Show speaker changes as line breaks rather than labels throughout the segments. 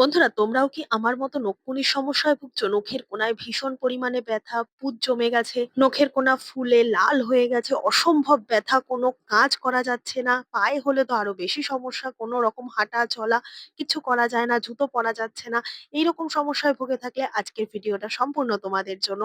বন্ধুরা তোমরাও কি আমার মতো নখকুনির সমস্যায় ভুগছো? নখের কোনায় ভীষণ পরিমাণে ব্যথা, পুঁজ জমে গেছে, নখের কোনা ফুলে লাল হয়ে গেছে, অসম্ভব ব্যথা, কোনো কাজ করা যাচ্ছে না। পায়ে হলে তো আরও বেশি সমস্যা, কোনো রকম হাঁটা চলা কিছু করা যায় না, জুতো পরা যাচ্ছে না। এইরকম সমস্যায় ভুগে থাকলে আজকের ভিডিওটা সম্পূর্ণ তোমাদের জন্য।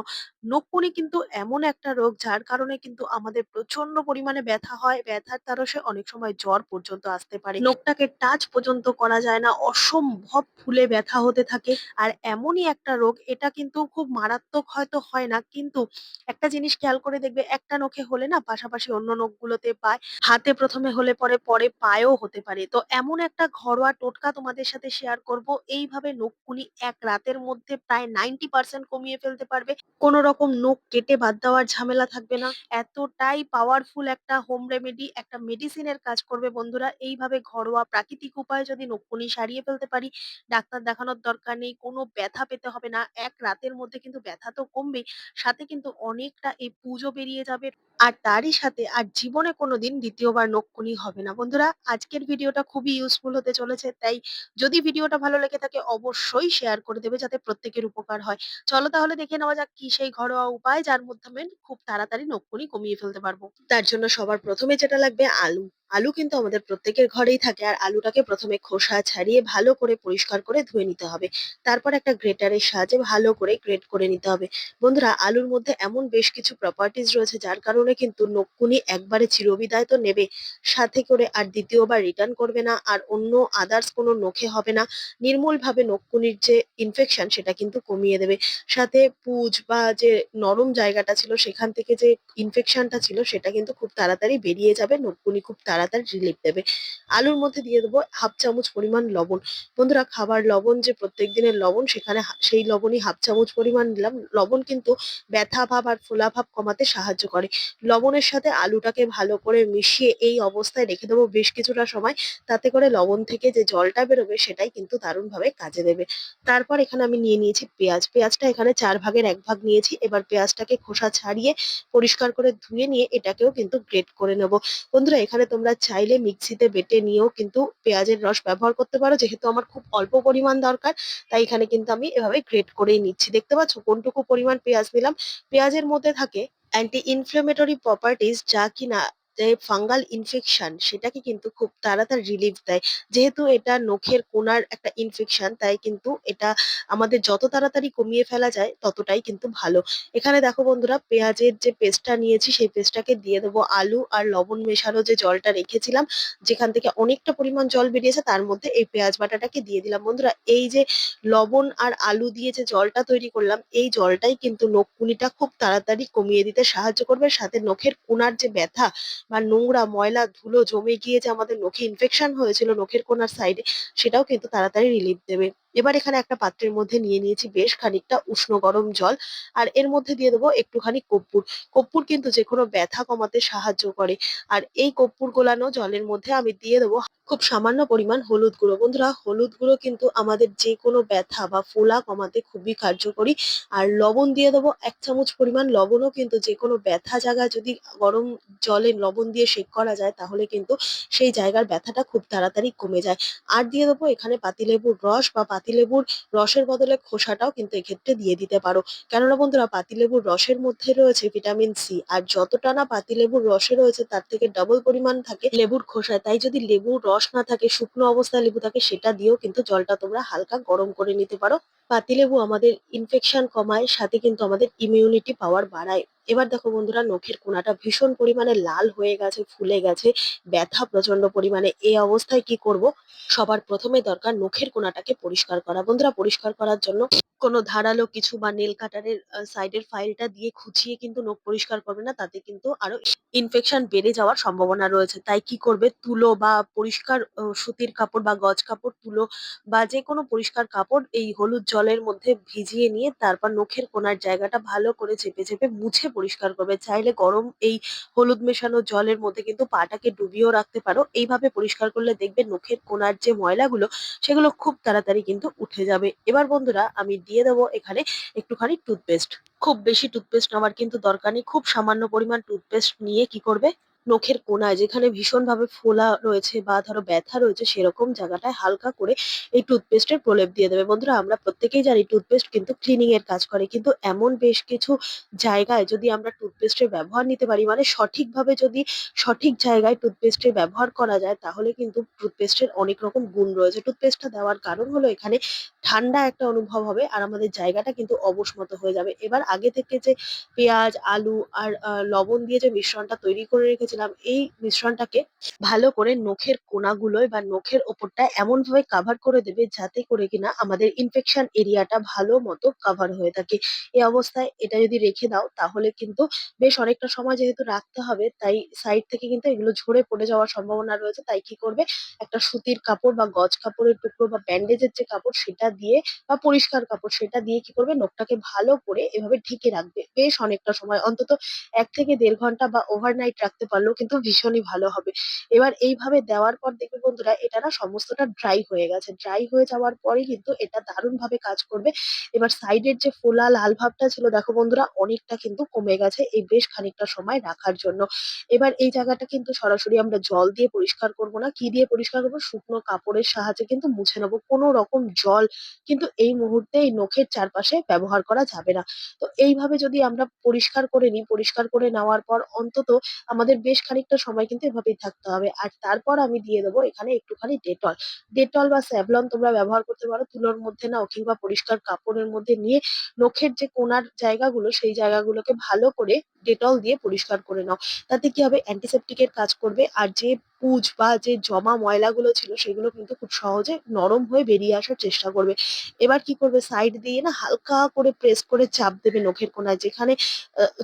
নখকুনি কিন্তু এমন একটা রোগ যার কারণে কিন্তু আমাদের প্রচণ্ড পরিমাণে ব্যথা হয়, ব্যথার তারসে অনেক সময় জ্বর পর্যন্ত আসতে পারে। নখটাকে টাচ পর্যন্ত করা যায় না, অসম্ভব ফুলে ব্যথা হতে থাকে। আর এমনই একটা রোগ, এটা কিন্তু খুব মারাত্মক হয়তো হয় না, কিন্তু একটা জিনিস খেয়াল করে দেখবে, একটা নখে হলে না পাশাপাশি অন্য নখগুলোতে পায়, হাতে প্রথমে হলে পরে পরে পায়েও হতে পারে। তো এমন একটা ঘরোয়া টোটকা তোমাদের সাথে শেয়ার করব, এইভাবে নখকুনি এক রাতের মধ্যে প্রায় নাইনটি পার্সেন্ট কমিয়ে ফেলতে পারবে। কোনো রকম নখ কেটে বাদ দেওয়ার ঝামেলা থাকবে না। এতটাই পাওয়ারফুল একটা হোম রেমেডি একটা মেডিসিনের কাজ করবে বন্ধুরা। এইভাবে ঘরোয়া প্রাকৃতিক উপায়ে যদি নখকুনি সারিয়ে ফেলতে পারি ডাক্তার দেখানোর দরকার নেই, কোনো ব্যথা পেতে হবে না। এক রাতের মধ্যে কিন্তু ব্যথা তো কমবেই, সাথে কিন্তু অনেকটা এই পুজো বেরিয়ে যাবে। আর তারই সাথে আর জীবনে কোনোদিন দ্বিতীয়বার নখকুনি হবে না। বন্ধুরা, আজকের ভিডিওটা খুবই ইউজফুল হতে চলেছে। তাই যদি ভিডিওটা ভালো লেগে থাকে অবশ্যই শেয়ার করে দেবে যাতে প্রত্যেকের উপকার হয়। চলো তাহলে দেখে নেওয়া যাক কি সেই ঘরোয়া উপায় যার মাধ্যমে খুব তাড়াতাড়ি নখকুনি কমিয়ে ফেলতে পারব। তার জন্য সবার প্রথমে যেটা লাগবে আলু। আলু কিন্তু আমাদের প্রত্যেকের ঘরেই থাকে আর আলুটাকে প্রথমে খোসা ছাড়িয়ে ভালো করে পরিষ্কার করে ধুয়ে নিতে হবে তারপর একটা গ্রেটারের সাহায্যে ভালো করে গ্রেট করে নিতে হবে বন্ধুরা, আলুর মধ্যে এমন বেশ কিছু প্রপার্টিজ রয়েছে যার কারণে কিন্তু নকুনি একবারে চিরবিদায় তো নেবে। সাথে করে আর দ্বিতীয়বার রিটার্ন করবে না আর অন্য আদার্স কোনো নখে হবে না। নির্মূলভাবে নকুনির যে ইনফেকশন সেটা কিন্তু কমিয়ে দেবে। সাথে পুজ বা যে নরম জায়গাটা ছিল, সেখান থেকে যে ইনফেকশনটা ছিল, সেটা কিন্তু খুব তাড়াতাড়ি বেরিয়ে যাবে। নকুনি খুব তাড়াতাড়ি রিলিফ দেবে। আলুর মধ্যে দিয়ে দেবো হাফ চামচ পরিমাণ লবণ। বন্ধুরা, খাবার লবণ যে প্রত্যেক দিনের লবণ, সেখানে সেই লবণই হাফ চামচ পরিমাণ দিলাম। লবণ কিন্তু ব্যথা ভাব আর ফোলা ভাব কমাতে সাহায্য করে। লবণের সাথে আলুটাকে ভালো করে মিশিয়ে এই অবস্থায় রেখে দেবো বেশ কিছুটা সময়। তাতে করে লবণ থেকে যে জলটা বেরোবে সেটাই কিন্তু দারুণভাবে কাজে দেবে। তারপর এখানে আমি নিয়ে নিয়েছি পেঁয়াজ। পেঁয়াজটা এখানে চার ভাগের এক ভাগ নিয়েছি। এবার পেঁয়াজটাকে খোসা ছাড়িয়ে পরিষ্কার করে ধুয়ে নিয়ে এটাকেও কিন্তু গ্রেট করে নেব। বন্ধুরা, এখানে তোমরা চাইলে মিক্সিতে বেটে নিয়েও কিন্তু পেঁয়াজের রস ব্যবহার করতে পারো। যেহেতু আমার খুব অল্প পরিমাণ দরকার, তাই এখানে কিন্তু আমি এভাবে গ্রেট করেই নিচ্ছি। দেখতে পাচ্ছ কোনটুকু পরিমাণ পেঁয়াজ নিলাম? পেঁয়াজের মধ্যে থাকে অ্যান্টি ইনফ্লেমেটরি প্রপার্টিজ যা কিনা যে ফাঙ্গাল ইনফেকশন সেটাকে কিন্তু খুব তাড়াতাড়ি রিলিফ দেয়। যেহেতু এটা নখের কোনার একটা ইনফেকশন তাই কিন্তু এটা আমাদের যত তাড়াতাড়ি কমিয়ে ফেলা যায়, ততটাই কিন্তু ভালো। এখানে দেখো বন্ধুরা, পেঁয়াজের যে পেস্টটা নিয়েছি, সেই পেস্টটাকে দিয়ে দেবো আলু আর লবণ মেশানো যে জলটা রেখেছিলাম, যেখান থেকে অনেকটা পরিমাণ জল বেরিয়েছে, তার মধ্যে এই পেঁয়াজ বাটাটাকে দিয়ে দিলাম। বন্ধুরা, এই যে লবণ আর আলু দিয়ে যে জলটা তৈরি করলাম, এই জলটাই কিন্তু নখকুনিটা খুব তাড়াতাড়ি কমিয়ে দিতে সাহায্য করবে। সাথে নখের কোনার যে ব্যথা বা নোংরা, ময়লা, ধুলো জমে গিয়ে যে আমাদের নখে ইনফেকশন হয়েছিল, নখের কোনার সাইডে সেটাও কিন্তু তাড়াতাড়ি রিলিফ দেবে। এবার এখানে একটা পাত্রের মধ্যে নিয়ে নিয়েছি বেশ খানিকটা উষ্ণ গরম জল, আর এর মধ্যে দিয়ে দেবো একটুখানি কর্পূর। কর্পূর কিন্তু যে কোনো ব্যথা কমাতে সাহায্য করে। আর এই কর্পূর গোলানো জলের মধ্যে আমি দিয়ে দেবো খুব সামান্য পরিমাণ হলুদ গুঁড়ো। বন্ধুরা, হলুদ গুঁড়ো কিন্তু আমাদের যে কোনো ব্যথা বা ফোলা কমাতে খুবই কার্যকরী। আর লবণ দিয়ে দেবো এক চামচ পরিমাণ। লবণও কিন্তু যে কোনো ব্যথা জায়গায় যদি গরম জলে লবণ দিয়ে সেক করা যায়, তাহলে কিন্তু সেই জায়গার ব্যথাটা খুব তাড়াতাড়ি কমে যায়। আর দিয়ে দেবো এখানে পাতিলেবুর রস বা পাতিলেবুর রসের বদলে খোসাটাও কিন্তু এক্ষেত্রে দিয়ে দিতে পারো। কেননা বন্ধুরা, পাতিলেবুর রসের মধ্যে রয়েছে ভিটামিন সি, আর যতটা না পাতিলেবুর রসে রয়েছে তার থেকে ডাবল পরিমাণ থাকে লেবুর খোসায়। তাই যদি লেবুর রস না থাকে, শুকনো অবস্থায় লেবু থাকে, সেটা দিয়েও কিন্তু জলটা তোমরা হালকা গরম করে নিতে পারো। পাতিলেবু আমাদের ইনফেকশন কমায়, সাথে কিন্তু আমাদের ইমিউনিটি পাওয়ার বাড়ায়। এবার দেখো বন্ধুরা, নখের কোনাটা ভীষণ পরিমাণে লাল হয়ে গেছে, ফুলে গেছে, ব্যথা প্রচণ্ড পরিমাণে। এই অবস্থায় কি করব? সবার প্রথমে দরকার নখের কোনাটাকে পরিষ্কার করা। বন্ধুরা, পরিষ্কার করার জন্য কোনো ধারালো কিছু বা নেল কাটারের সাইডের ফাইলটা দিয়ে খুঁচিয়ে কিন্তু নখ পরিষ্কার করবে না, তাতে কিন্তু আরও ইনফেকশন বেড়ে যাওয়ার সম্ভাবনা রয়েছে। তাই কি করবে? তুলো বা পরিষ্কার সুতির কাপড় বা গজ কাপড়, তুলো বা যে কোনো পরিষ্কার কাপড় এই হলুদ জলের মধ্যে ভিজিয়ে নিয়ে তারপর নখের কোনার জায়গাটা ভালো করে চেপে চেপে মুছে পরিষ্কার করবে। চাইলে গরম এই হলুদ মেশানো জলের মধ্যে কিন্তু পাটাকে ডুবিয়েও রাখতে পারো। এইভাবে পরিষ্কার করলে দেখবে নখের কোনার যে ময়লাগুলো, সেগুলো খুব তাড়াতাড়ি কিন্তু উঠে যাবে। এবার বন্ধুরা, আমি দিয়ে দেবো এখানে একটুখানি টুথপেস্ট। খুব বেশি টুথপেস্ট নেওয়ার কিন্তু দরকার নেই। খুব সামান্য পরিমাণ টুথপেস্ট নিয়ে কি করবে? নখের কোনায় যেখানে ভীষণভাবে ফোলা রয়েছে বা ধরো ব্যথা রয়েছে সেরকম জায়গাটায় হালকা করে এই টুথপেস্টের প্রলেপ দিয়ে দেবে। বন্ধুরা আমরা প্রত্যেকেই জানি টুথপেস্ট কিন্তু ক্লিনিং এর কাজ করে। কিন্তু এমন বেশ কিছু জায়গায় যদি আমরা টুথপেস্টের ব্যবহার নিতে পারি মানে সঠিকভাবে যদি সঠিক জায়গায় টুথপেস্টের ব্যবহার করা যায় তাহলে কিন্তু টুথপেস্টের অনেক রকম গুণ রয়েছে। টুথপেস্টটা দেওয়ার কারণ হলো এখানে ঠান্ডা একটা অনুভব হবে আর আমাদের জায়গাটা কিন্তু অবসমত হয়ে যাবে। এবার আগে থেকে যে পেঁয়াজ, আলু আর লবণ দিয়ে যে মিশ্রণটা তৈরি করে রেখেছিলাম এই মিশ্রণটাকে ভালো করে নখের কোনাগুলোয় বা নখের ওপরটায় এমনভাবে কাভার করে দেবে যাতে করে কিনা আমাদের ইনফেকশন এরিয়াটা ভালো মতো কাভার হয়ে থাকে। এই অবস্থায় এটা যদি রেখে দাও, তাহলে কিন্তু বেশ অনেকটা সময় যেহেতু রাখতে হবে, তাই সাইড থেকে কিন্তু এগুলো ঝরে পড়ে যাওয়ার সম্ভাবনা রয়েছে। তাই কি করবে একটা সুতির কাপড় বা গজ কাপড়ের টুকরো বা ব্যান্ডেজের যে কাপড়, সেটা দিয়ে বা পরিষ্কার কাপড়, সেটা দিয়ে কি করবে নখটাকে ভালো করে এভাবে ঢেকে রাখবে। বেশ অনেকটা সময়, অন্তত এক থেকে দেড় ঘণ্টা বা ওভারনাইট রাখতে পারলেও কিন্তু ভীষণই ভালো হবে। এবার এইভাবে দেওয়ার পর দেখবে বন্ধুরা এটা না সমস্তটা ড্রাই হয়ে গেছে। ড্রাই হয়ে যাওয়ার পরে কিন্তু এটা দারুণভাবে কাজ করবে। এবার সাইডের যে ফোলা লাল ভাবটা ছিল দেখো বন্ধুরা অনেকটা কিন্তু কমে গেছে এই বেশ খানিকটা সময় রাখার জন্য। এবার এই জায়গাটা কিন্তু সরাসরি আমরা জল দিয়ে পরিষ্কার করব না। কি দিয়ে পরিষ্কার করব শুকনো কাপড়ের সাহায্যে কিন্তু মুছে নেব কোনো রকম জল কিন্তু এই মুহূর্তে এই নখের চারপাশে ব্যবহার করা যাবে না। তো এইভাবে যদি আমরা পরিষ্কার করে নিই, পরিষ্কার করে নেওয়ার পর অন্তত আমাদের বেশ খানিকটা সময় কিন্তু এভাবেই থাকতে হবে। আর তারপর আমি দিয়ে দেবো এখানে একটুখানি ডেটল। ডেটল বা স্যাভলন তোমরা ব্যবহার করতে পারো। তুলোর মধ্যে নাও কিংবা পরিষ্কার কাপড়ের মধ্যে নিয়ে নখের যে কোনার জায়গাগুলো সেই জায়গাগুলোকে ভালো করে ডেটল দিয়ে পরিষ্কার করে নাও। তাতে কি হবে অ্যান্টিসেপ্টিক এর কাজ করবে আর যে পুঁজ বা যে জমা ময়লাগুলো ছিল সেগুলো কিন্তু খুব সহজে নরম হয়ে বেরিয়ে আসার চেষ্টা করবে। এবার কি করবে সাইড দিয়ে না হালকা করে প্রেস করে চাপ দেবে নখের কোনায় যেখানে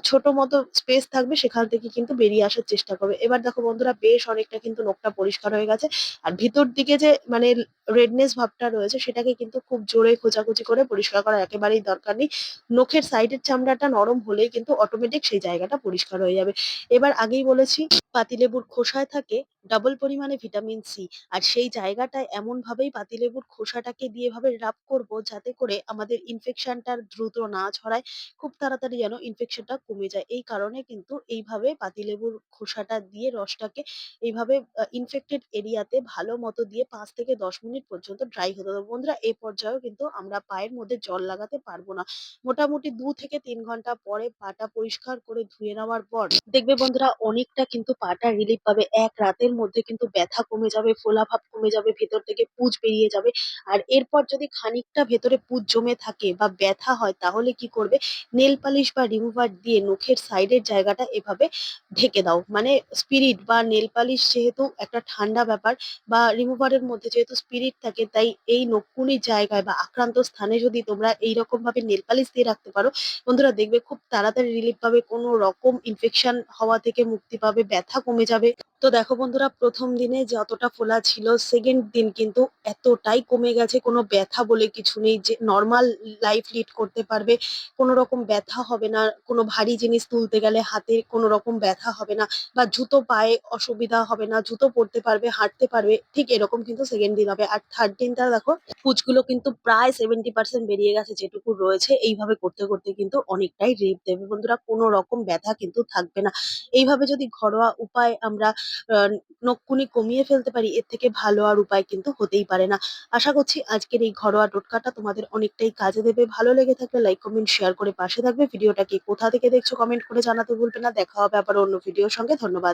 ছোট মতো স্পেস থাকবে সেখান থেকে কিন্তু বেরিয়ে আসার চেষ্টা করবে। এবার দেখো বন্ধুরা, বেশ অনেকটা কিন্তু নখটা পরিষ্কার হয়ে গেছে। আর ভিতর দিকে যে মানে রেডনেস ভাবটা রয়েছে, সেটাকে কিন্তু খুব জোরে খোঁচাখুচি করে পরিষ্কার করা একেবারেই দরকার নেই। নখের সাইডের চামড়াটা নরম হলেই কিন্তু অটোমেটিক সেই জায়গাটা পরিষ্কার হয়ে যাবে। এবার আগেই বলেছি, পাতিলেবুর খোসায় থাকে ডাবল পরিমাণে ভিটামিন সি। আর সেই জায়গাটায় এমনভাবেই পাতিলেবুর খোসাটাকে দিয়ে ভাবে রাব করব যাতে করে আমাদের ইনফেকশনটা দ্রুত না ছড়ায়। খুব তাড়াতাড়ি যেন ইনফেকশনটা কমে যায়। এই কারণে কিন্তু এইভাবে পাতিলেবুর খোসাটা দিয়ে রসটাকে এইভাবে ইনফেক্টেড এরিয়াতে ভালো মতো দিয়ে পাঁচ থেকে ১০ মিনিট পর্যন্ত ড্রাই হতে দেবো। বন্ধুরা এ পর্যায়েও কিন্তু আমরা পায়ের মধ্যে জল লাগাতে পারব না। মোটামুটি ২ থেকে ৩ ঘণ্টা পরে পাটা পরিষ্কার করে ধুয়ে নেওয়ার পর দেখবে বন্ধুরা অনেকটা কিন্তু পাটা রিলিফ পাবে। এক রাতের মধ্যে কিন্তু ব্যথা কমে যাবে, ফোলাভাব কমে যাবে, ভেতর থেকে পুঁজ বেরিয়ে যাবে। আর এরপর যদি খানিকটা ভেতরে পুঁজ জমে থাকে বা ব্যথা হয় তাহলে কি করবে নেল পালিশ বা রিমুভার দিয়ে নখের সাইডের জায়গাটা এভাবে ঢেকে দাও। মানে স্পিরিট বা নেল পালিশ যেহেতু একটা ঠান্ডা ব্যাপার বা রিমুভার এর মধ্যে যেহেতু স্পিরিট থাকে তাই এই নখকুনির জায়গায় বা আক্রান্ত স্থানে যদি তোমরা এইরকম ভাবে নেল পালিশ দিয়ে রাখতে পারো বন্ধুরা দেখবে খুব তাড়াতাড়ি রিলিফ পাবে। কোনো রকম ইনফেকশন হওয়া থেকে মুক্তি পাবে, ব্যথা কমে যাবে। তো দেখো বন্ধুরা প্রথম দিনে যতটা ফোলা ছিল সেকেন্ড দিন কিন্তু এতটাই কমে গেছে কোনো ব্যথা বলে কিছু নেই যে নর্মাল লাইফ লিড করতে পারবে। কোনো রকম ব্যথা হবে না, কোনো ভারী জিনিস তুলতে গেলে হাতে কোনো রকম ব্যথা হবে না বা জুতো পায়ে অসুবিধা হবে না, জুতো পরতে পারবে, হাঁটতে পারবে। ঠিক এরকম কিন্তু সেকেন্ড দিন হবে। আর থার্ড দিনটা দেখো পুঁজগুলো কিন্তু প্রায় 70% বেরিয়ে গেছে যেটুকু রয়েছে এইভাবে করতে, করতে কিন্তু অনেকটাই রিলিফ দেবে বন্ধুরা। কোনো রকম ব্যথা কিন্তু থাকবে না। এইভাবে যদি ঘরোয়া উপায় আমরা আ নখকুনি কমিয়ে ফেলতে পারি এর থেকে ভালো আর উপায় কিন্তু হতেই পারে না। আশা করছি আজকের এই ঘরোয়া টোটকাটা তোমাদের অনেকটাই কাজে দেবে। ভালো লেগে থাকলে লাইক, কমেন্ট, শেয়ার করে পাশে থাকবে। ভিডিওটা কে কোথা থেকে দেখছ কমেন্ট করে জানাতে ভুলবে না। দেখা হবে আবার অন্য ভিডিওর সঙ্গে। ধন্যবাদ।